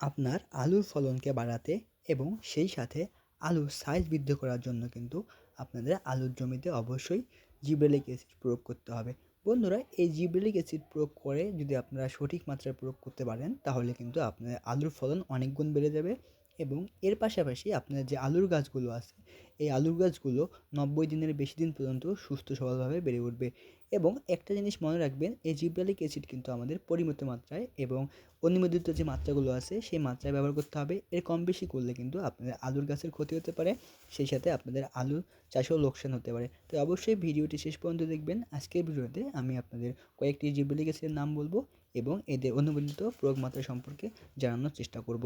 আপনার আলুর ফলনকে বাড়াতে এবং সেই সাথে আলুর সাইজ বৃদ্ধি করার জন্য কিন্তু আপনাদের আলুর জমিতে অবশ্যই জিব্রেলিক অ্যাসিড প্রয়োগ করতে হবে। বন্ধুরা, এই জিব্রেলিক অ্যাসিড প্রয়োগ করে যদি আপনারা সঠিক মাত্রায় প্রয়োগ করতে পারেন, তাহলে কিন্তু আপনাদের আলুর ফলন অনেক গুণ বেড়ে যাবে এবং এর পাশাপাশি আপনার যে আলুর গাছগুলো আছে, এই আলুর গাছগুলো নব্বই দিনের বেশি দিন পর্যন্ত সুস্থ সবলভাবে বেড়ে উঠবে। এবং একটা জিনিস মনে রাখবেন, এই জিব্রালিক অ্যাসিড কিন্তু আমাদের পরিমিত মাত্রায় এবং অনুমোদিত যে মাত্রাগুলো আছে, সেই মাত্রায় ব্যবহার করতে হবে। এর কম বেশি করলে কিন্তু আপনাদের আলুর গাছের ক্ষতি হতে পারে, সেই সাথে আপনাদের আলু চাষেও লোকসান হতে পারে। তো অবশ্যই ভিডিওটি শেষ পর্যন্ত দেখবেন। আজকের ভিডিওতে আমি আপনাদের কয়েকটি জিব্রালিক অ্যাসিডের নাম বলব এবং এদের অনুমোদিত প্রয়োগ মাত্রা সম্পর্কে জানানোর চেষ্টা করব।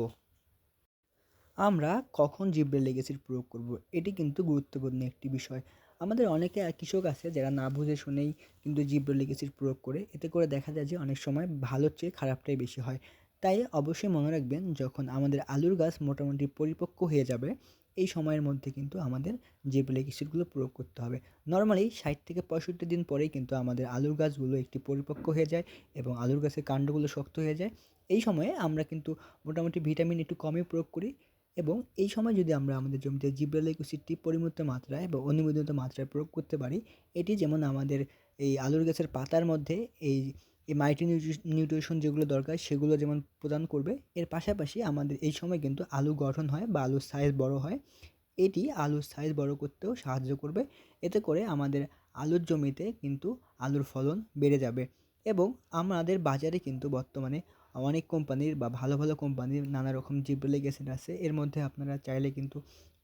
আমরা কখন জিব্রেলিক অ্যাসিড প্রয়োগ করব, এটি কিন্তু গুরুত্বপূর্ণ একটি বিষয়। আমাদের অনেকে কৃষক আছে যারা না বুঝে শুনেই কিন্তু জিব্রেলিক প্রয়োগ করে। এতে করে দেখা যায় যে অনেক সময় ভালোর চেয়ে খারাপটাই বেশি হয়। তাই অবশ্যই মনে রাখবেন, যখন আমাদের আলুর গাছ মোটামুটি পরিপক্ক হয়ে যাবে, এই সময়ের মধ্যে কিন্তু আমাদের জিব্রেলিক প্রয়োগ করতে হবে। নর্মালি ষাট থেকে পঁয়ষট্টি দিন পরেই কিন্তু আমাদের আলুর গাছগুলো একটি পরিপক্ক হয়ে যায় এবং আলুর গাছের কাণ্ডগুলো শক্ত হয়ে যায়। এই সময়ে আমরা কিন্তু মোটামুটি ভিটামিন একটু কমই প্রয়োগ করি। এবং এই সময় যদি আমরা আমাদের জমিতে জিব্রালিক অ্যাসিডটি পরিমিত মাত্রায় বা অনুমোদিত মাত্রায় প্রয়োগ করতে পারি, এটি যেমন আমাদের এই আলুর গাছের পাতার মধ্যে এই এই মাইক্রো নিউট্রিশন যেগুলো দরকার সেগুলো যেমন প্রদান করবে, এর পাশাপাশি আমাদের এই সময় কিন্তু আলু গঠন হয় বা আলুর সাইজ বড় হয়। এটি আলুর সাইজ বড় করতেও সাহায্য করবে, এতে করে আমাদের আলুর জমিতে কিন্তু আলুর ফলন বেড়ে যাবে এবং আমাদের বাজারে কিন্তু বর্তমানে অনেক কোম্পানির বা ভালো ভালো কোম্পানির নানা রকম জিব্রেলিক আছে। এর মধ্যে আপনারা চাইলে কিন্তু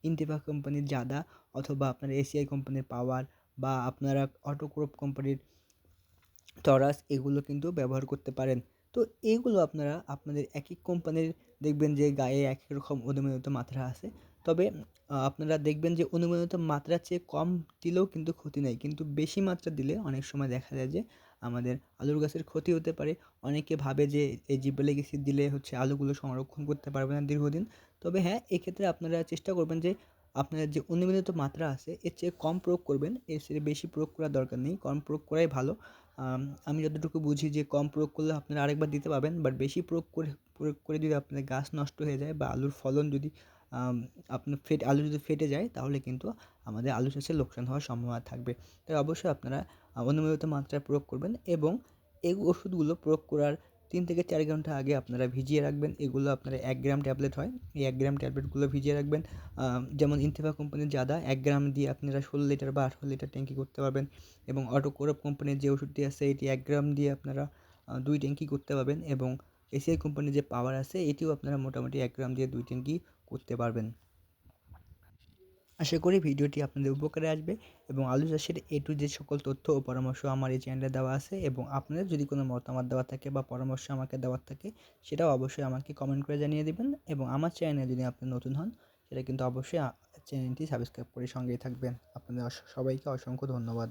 ইন্তিফা কোম্পানির জাদা অথবা আপনার এসিআই কোম্পানির পাওয়ার বা আপনারা অটোক্রোপ কোম্পানির টরাস এগুলো কিন্তু ব্যবহার করতে পারেন। তো এইগুলো আপনারা আপনাদের এক এক কোম্পানির দেখবেন যে গায়ে এক এক রকম অদমিনত মাত্রা আছে। তবে আপনারা দেখবেন যে অনুমোদিত মাত্রার চেয়ে কম দিলেও কিন্তু ক্ষতি নেই। কিন্তু বেশি মাত্রা দিলে অনেক সময় দেখা যায় যে আমাদের আলুর গাছের ক্ষতি হতে পারে। অনেকে ভাবে যে এই জিব্রেলিক অ্যাসিড দিলে হচ্ছে আলুগুলো সংরক্ষণ করতে পারবে না দীর্ঘদিন। তবে হ্যাঁ এক্ষেত্রে আপনারা চেষ্টা করবেন যে আপনার যে অনুমোদিত মাত্রা আছে, এর চেয়ে কম প্রয়োগ করবেন। এর চেয়ে বেশি প্রয়োগ করার দরকার নেই। কম প্রয়োগ করাই ভালো। আমি যতটুকু বুঝি যে কম প্রয়োগ করলে আপনারা আরেকবার দিতে পারবেন। বাট বেশি প্রয়োগ করে প্রয়োগ করে যদি আপনাদের গাছ নষ্ট হয়ে যায় বা আলুর ফলন যদি আপনার ফেট, আলু যদি ফেটে যায়, তাহলে কিন্তু আমাদের আলু চাষে লোকসান হওয়ার সম্ভাবনা থাকবে। তাই অবশ্যই আপনারা অনুমোদিত মাত্রায় প্রয়োগ করবেন এবং এই ওষুধগুলো প্রয়োগ করার তিন থেকে চার ঘণ্টা আগে আপনারা ভিজিয়ে রাখবেন। এগুলো আপনারা এক গ্রাম ট্যাবলেট হয়, এই এক গ্রাম ট্যাবলেটগুলো ভিজিয়ে রাখবেন। যেমন ইন্তেফা কোম্পানির জাদা, এক গ্রাম দিয়ে আপনারা ষোলো লিটার বা আঠারো লিটার ট্যাঙ্কি করতে পারবেন এবং অটোকোরপ কোম্পানির যে ওষুধটি আছে, এটি এক গ্রাম দিয়ে আপনারা দুই ট্যাঙ্কি করতে পারবেন এবং এসিআই কোম্পানির যে পাওয়ার আছে, এটিও আপনারা মোটামুটি এক গ্রাম দিয়ে দুই ট্যাঙ্কি করতে পারবেন। আশা করি ভিডিওটি আপনাদের উপকারে আসবে এবং আলু চাষের এ টু যে সকল তথ্য ও পরামর্শ আমার এই চ্যানেলে দেওয়া আছে এবং আপনাদের যদি কোনো মতামত দেওয়া থাকে বা পরামর্শ আমাকে দেওয়ার থাকে, সেটাও অবশ্যই আমাকে কমেন্ট করে জানিয়ে দেবেন এবং আমার চ্যানেলে যদি আপনি নতুন হন, সেটা কিন্তু অবশ্যই চ্যানেলটি সাবস্ক্রাইব করে সঙ্গেই থাকবেন। আপনাদের সবাইকে অসংখ্য ধন্যবাদ।